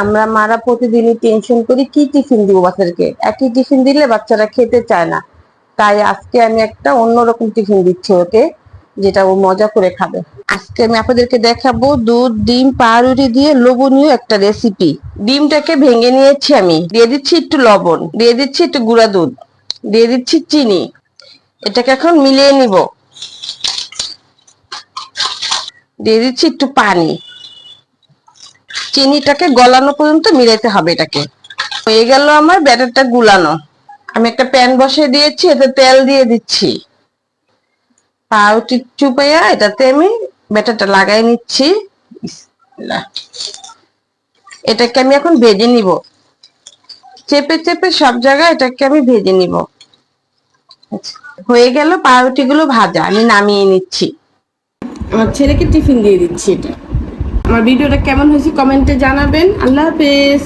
আমরা মারা প্রতিদিনই টেনশন করি, কি টিফিন দিব বাচ্চাদেরকে? একই টিফিন দিলে বাচ্চারা খেতে চায় না। তাই আজকে আমি একটা অন্যরকম টিফিন দিচ্ছি ওকে, যেটা ও মজা করে খাবে। আজকে আমি আপনাদেরকে দেখাবো দুধ, ডিম, পাউরুটি দিয়ে লবণীয় একটা রেসিপি ডিমটাকে ভেঙে নিয়েছি আমি। দিয়ে দিচ্ছি একটু লবণ, দিয়ে দিচ্ছি একটু গুঁড়া দুধ, দিয়ে দিচ্ছি চিনি। এটাকে এখন মিলিয়ে নিব। দিয়ে দিচ্ছি একটু পানি। চিনিটাকে গলানো পর্যন্ত মিলাইতে হবে এটাকে। হয়ে গেল আমার ব্যাটারটা গুলানো। আমি একটা প্যান বসিয়ে দিয়েছি, এতে তেল দিয়ে দিচ্ছি। পাউটি চুপাইয়া এটাতে আমি ব্যাটারটা লাগাই নিচ্ছি। এটাকে আমি এখন ভেজে নিব। চেপে চেপে সব জায়গায় এটাকে আমি ভেজে নিব। হয়ে গেল পাউরুটি গুলো ভাজা, আমি নামিয়ে নিচ্ছি। আমার ছেলেকে টিফিন দিয়ে দিচ্ছি এটা। আমার ভিডিওটা কেমন হয়েছে কমেন্টে জানাবেন। আল্লাহ হাফেজ।